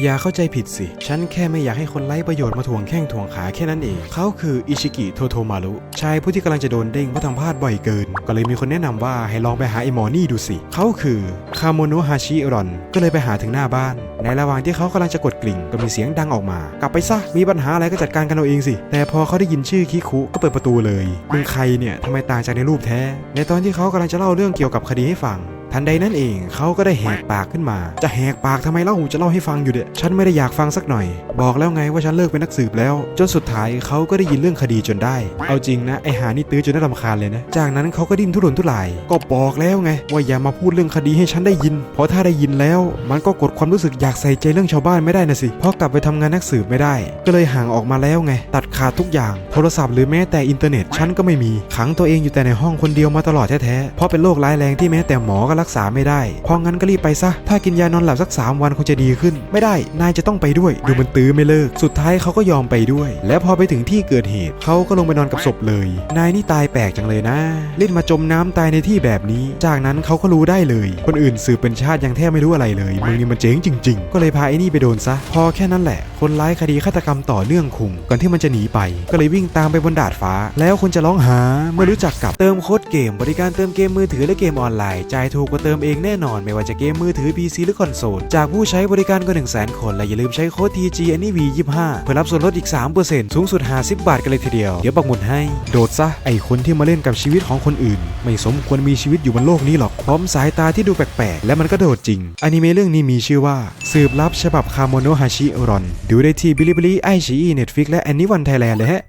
อย่าเข้าใจผิดสิ ฉันแค่ไม่อยากให้คนไร้ประโยชน์มาถ่วงแข้งถ่วงขาแค่นั้นเอง เขาคืออิชิกิโทโทมารุ ชายผู้ที่กำลังจะโดนเด้งเพราะทำพลาดบ่อยเกิน ก็เลยมีคนแนะนำว่าให้ลองไปหาไอหมอนี่ดูสิ เขาคือคาโมโนฮาชิรอน ก็เลยไปหาถึงหน้าบ้าน ในระหว่างที่เขากำลังจะกดกริ่ง ก็มีเสียงดังออกมา กลับไปซะ มีปัญหาอะไรก็จัดการกันเอาเองสิ แต่พอเขาได้ยินชื่อคิคุก็เปิดประตูเลยมึงใครเนี่ยทำไมต่างจากในรูปแท้ ในตอนที่เขากำลังจะเล่าเรื่องเกี่ยวกับคดีให้ฟัง ทันใดนั้นเองเขาก็ได้แหกปากขึ้นมา จะแหกปากทำไมเล่าจะเล่าให้ฟังอยู่เด็ฉันไม่ได้อยากฟังสักหน่อย บอกแล้วไงว่าฉันเลิกเป็นนักสืบแล้ว จนสุดท้ายเขาก็ได้ยินเรื่องคดีจนได้ เอาจริงนะไอหานี่ตื้อจนน่ารำคาญเลยนะ จากนั้นเขาก็ดิ้นทุรนทุราย ก็บอกแล้วไง ว่าอย่ามาพูดเรื่องคดีให้ฉันได้ยิน เพราะถ้าได้ยินแล้ว มันก็กดความรู้สึกอยากใส่ใจเรื่องชาวบ้านไม่ได้นะสิเพราะกลับไปทำงานนักสืบไม่ได้ ก็เลยห่างออกมาแล้วไง ตัดขาดทุกอย่าง โทรศัพท์หรือแม้แต่อินเทอร์เน็ตฉันก็ไม่มีขังตัวเองอยู่แต่ในห้องคนเดียวมาตลอดแท้ๆเพราะเป็นโรคร้ายแรงที่แม้แต่หมอก็รักษาไม่ได้ เพราะงั้นก็รีบไปซะ ถ้ากินยานอนหลับสัก 3 วันคงจะดีขึ้น ไม่ได้ นายจะต้องไปด้วย ดูมันตื้อไม่เลิก สุดท้ายเขาก็ยอมไปด้วย และพอไปถึงที่เกิดเหตุ เขาก็ลงไปนอนกับศพเลย นายนี่ตายแปลกจังเลยนะ เล่นมาจมน้ำตายในที่แบบนี้ จากนั้นเขาก็รู้ได้เลย คนอื่นสืบเป็นชาติยังแทบไม่รู้อะไรเลย มึงนี่มันเจ๋งจริง ๆ ก็เลยพาไอ้นี่ไปโดนซะ พอแค่นั้นแหละ คนร้ายคดีฆาตกรรมต่อเนื่องคุงก่อนที่มันจะหนีไป ก็เลยวิ่งตามไปบนดาดฟ้า แล้วคุณจะร้องหาเมื่อรู้จักกับเติมโค้ดเกม บริการเติมเกมมือถือและเกมออนไลน์จ่ายถูกกว่าเติมเองแน่นอน ไม่ว่าจะเกมมือถือ PC หรือคอนโซล จากผู้ใช้บริการกว่า 1 0 0 0 0 0 คน และอย่าลืมใช้โค้ด TG a n y v 25เพื่อรับส่วนลดอีก 3%สูงสุด 50 บาทกันเลยทีเดียว เดี๋ยวปักหมุดให้ โดดซะ ไอคนที่มาเล่นกับชีวิตของคนอื่น ไม่สมควรมีชีวิตอยู่บนโลกนี้หรอก พร้อมสายตาที่ดูแปลกๆ และมันก็โดดจริง อนิเมะเรื่องนี้มีชื่อว่า สืบลับฉบับคาโมโนฮาชิรอน ดูได้ที่บิลิบิลิไอชีเน็ตฟิกและแอนิวันไทยแลนด์เลยฮะ